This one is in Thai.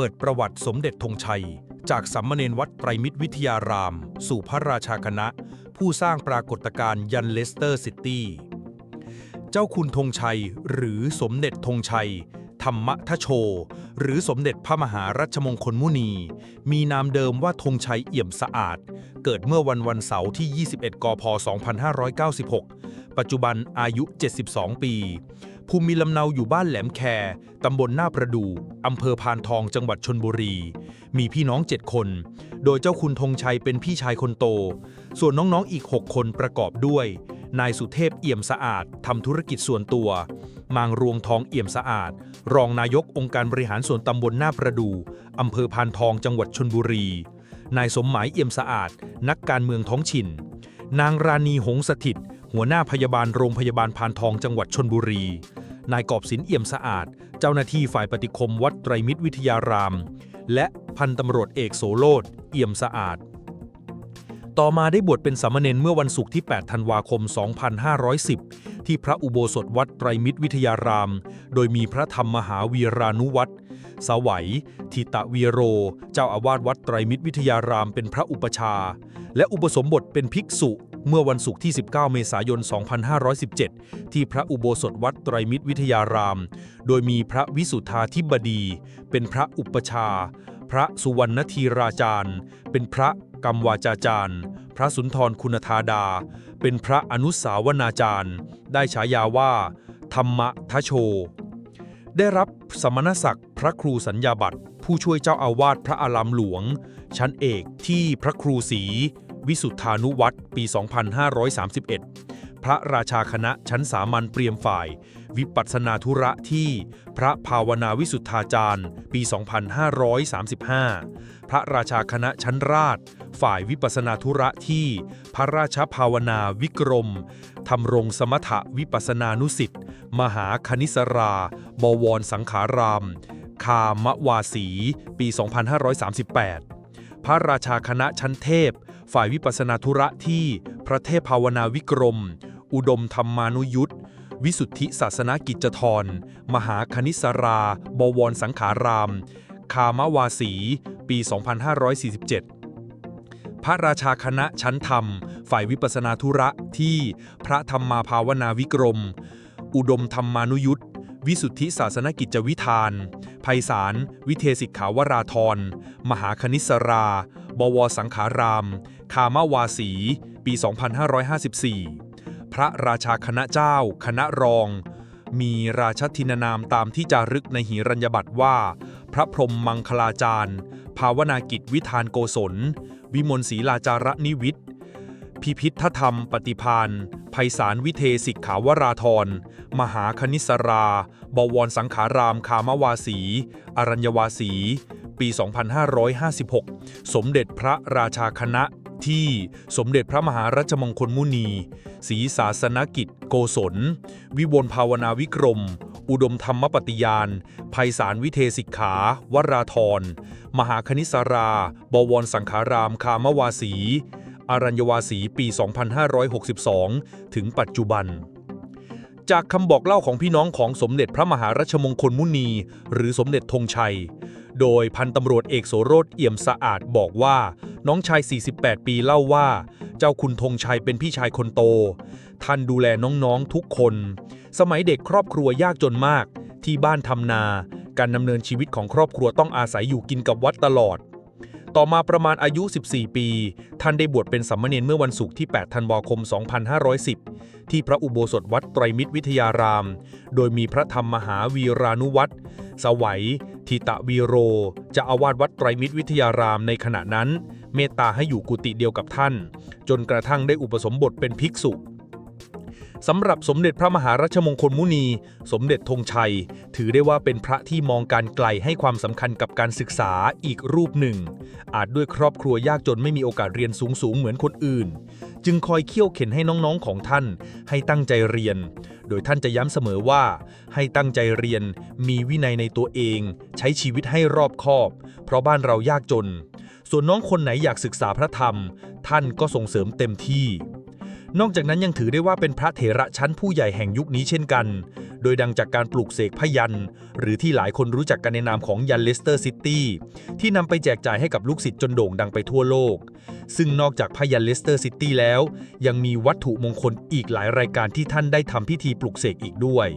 เปิดประวัติสมเด็จธงชัย จากสัมมเนนวัดไตรมิตรวิทยาราม สู่พระราชาคณะ ผู้สร้างปรากฏการณ์ยันเลสเตอร์ซิตี้ เจ้าคุณธงชัยหรือสมเด็จธงชัย ธรรมทโช หรือสมเด็จพระมหารัชมงคลมุนี มีนามเดิมว่าธงชัยเอี่ยมสะอาด เกิดเมื่อวันวันเสาร์ที่ 21 กพ 2596 ปัจจุบันอายุ 72 ปี ภูมิลำเนาอยู่บ้านแหลมแคตำบลหน้าประดูอำเภอพานทองจังหวัดชนบุรี มีพี่น้อง7คน โดยเจ้าคุณธงชัยเป็นพี่ชายคนโต ส่วนน้องๆอีก 6 คนประกอบด้วย นายสุเทพเอี่ยมสะอาดทำธุรกิจส่วนตัว มางรวงทองเอี่ยมสะอาด รองนายกองค์การบริหารส่วนตำบลหน้าประดูอำเภอพานทองจังหวัดชนบุรี นายสมหมายเอี่ยมสะอาด นักการเมืองท้องถิ่น นางราณีหงสถิตหัวหน้าพยาบาลโรงพยาบาลพานทองจังหวัดชนบุรี นายกอบศิลป์เอี่ยมสะอาด เจ้าหน้าที่ฝ่ายปฏิคมวัดไตรมิตรวิทยาราม และพันตำรวจเอกโสโลดเอี่ยมสะอาด ต่อมาได้บวชเป็นสามเณรเมื่อวันศุกร์ที่ 8 ธันวาคม 2510 ที่พระอุโบสถวัดไตรมิตรวิทยาราม โดยมีพระธรรมมหาวีรานุวัตรสวัยทิตะวีโร เจ้าอาวาสวัดไตรมิตรวิทยารามเป็นพระอุปชา และอุปสมบทเป็นภิกษุ เมื่อวันศุกร์ที่ 19 เมษายน 2517 ที่พระอุโบสถวัดไตรมิตรวิทยาราม โดยมีพระวิสุทธาธิบดี เป็นพระอุปชา พระสุวรรณธีราจารย์ เป็นพระกรรมวาจาจารย์ พระสุนทรคุณธาดา เป็นพระอนุสาวนาจารย์ ได้ฉายาว่า ธรรมทโช ได้รับสมณศักดิ์พระครูสัญญาบัตรผู้ช่วยเจ้าอาวาสพระอารามหลวง ชั้นเอกที่พระครูศรี วิสุทธานุวัตรปี 2531 พระราชาคณะชั้นสามัญเปรียมฝ่าย วิปัสนาธุระที่พระภาวนาวิสุทธาจารย์ ปี 2535 พระราชาคณะชั้นราช ฝ่ายวิปัสนาธุระที่พระราชภาวนาวิกรมทำรงสมถะวิปัสสนานุสิทธิ์มหาคณิสรา บวรสังขาราม คามวาสี ปี 2538 พระราชาคณะชั้นเทพ ฝ่ายวิปัสนาธุระที่พระเทพภาวนาวิกรม อุดมธรรมานุยุทธวิสุทธิศาสนกิจทรมหาคณิสรา บวรสังขาราม คามวาสี ปี 2547 พระราชาคณะชั้นธรรม ฝ่ายวิปัสนาธุระที่พระธรรมาภาวนาวิกรม อุดมธรรมานุยุทธวิสุทธิศาสนกิจวิธานไพศาลวิเทศิกขาวราธร มหาคณิสรา บวรสังขาราม คามาวาสี ปี 2554 พระราชาคณะเจ้า คณะรอง มีราชทินานามตามที่จารึกในหีรัญญบัตรว่า พระพรหมมังคลาจารย์ ภาวนากิจวิธานโกศล วิมลศรีลาจารนิวิทย์พิพิธธรรมปฏิพานไพศาลวิเทศิกขาวราธร มหาคณิสรา บวรสังขารามคามวาสี อรัญญวาสี ปี 2556 สมเด็จพระราชาคณะที่สมเด็จพระมหารัชมงคลมุนี ศรีศาสนกิจ โกศล วิบลภาวนาวิกรม อุดมธรรมปฏิยานไพศาลวิเทศิกขา วราธร มหาคณิสารา บวรสังขารามคามวาสี อารัญญวาสีปี 2562 ถึงปัจจุบัน จากคำบอกเล่าของพี่น้องของสมเด็จพระมหารัชมงคลมุนี หรือสมเด็จธงชัย โดยพันตำรวจเอกโสโรธเอี่ยมสะอาดบอกว่า น้องชาย 48 ปีเล่าว่า เจ้าคุณธงชัยเป็นพี่ชายคนโต ท่านดูแลน้องๆทุกคน สมัยเด็กครอบครัวยากจนมาก ที่บ้านทำนา การดำเนินชีวิตของครอบครัวต้องอาศัยอยู่กินกับวัดตลอด ต่อมาประมาณอายุ 14 ปี ท่านได้บวชเป็นสามมเณรเมื่อวันศุกร์ที่ 8 ธันวาคม 2510 ที่พระอุโบสถวัดไตรมิตรวิทยาราม โดยมีพระธรรมมหาวีรานุวัตรสวัย ทิตะวีโร จะอาวาสวัดไตรมิตรวิทยารามในขณะนั้น เมตตาให้อยู่กุฏิเดียวกับท่าน จนกระทั่งได้อุปสมบทเป็นภิกษุ สำหรับสมเด็จพระมหารัชมงคลมุนี สมเด็จธงชัย ถือได้ว่าเป็นพระที่มองการไกลให้ความสำคัญกับการศึกษาอีกรูปหนึ่ง อาจด้วยครอบครัวยากจนไม่มีโอกาสเรียนสูงๆ เหมือนคนอื่น จึงคอยเคี่ยวเข็นให้น้องๆของท่าน ให้ตั้งใจเรียน โดยท่านจะย้ำเสมอว่า ให้ตั้งใจเรียน มีวินัยในตัวเอง ใช้ชีวิตให้รอบคอบ เพราะบ้านเรายากจน ส่วนน้องคนไหนอยากศึกษาพระธรรม ท่านก็ส่งเสริมเต็มที่ นอกจากนั้นยังถือได้ว่าเป็นพระเถระชั้นผู้ใหญ่แห่งยุคนี้เช่นกัน โดยดังจากการปลูกเสกพยัน หรือที่หลายคนรู้จักกันในนามของยันเลสเตอร์ซิตี้ที่นำไปแจกจ่ายให้กับลูกศิษย์จนโด่งดังไปทั่วโลก ซึ่งนอกจากพยันเลสเตอร์ซิตี้แล้ว ยังมีวัตถุมงคลอีกหลายรายการที่ท่านได้ทำพิธีปลุกเสกอีกด้วย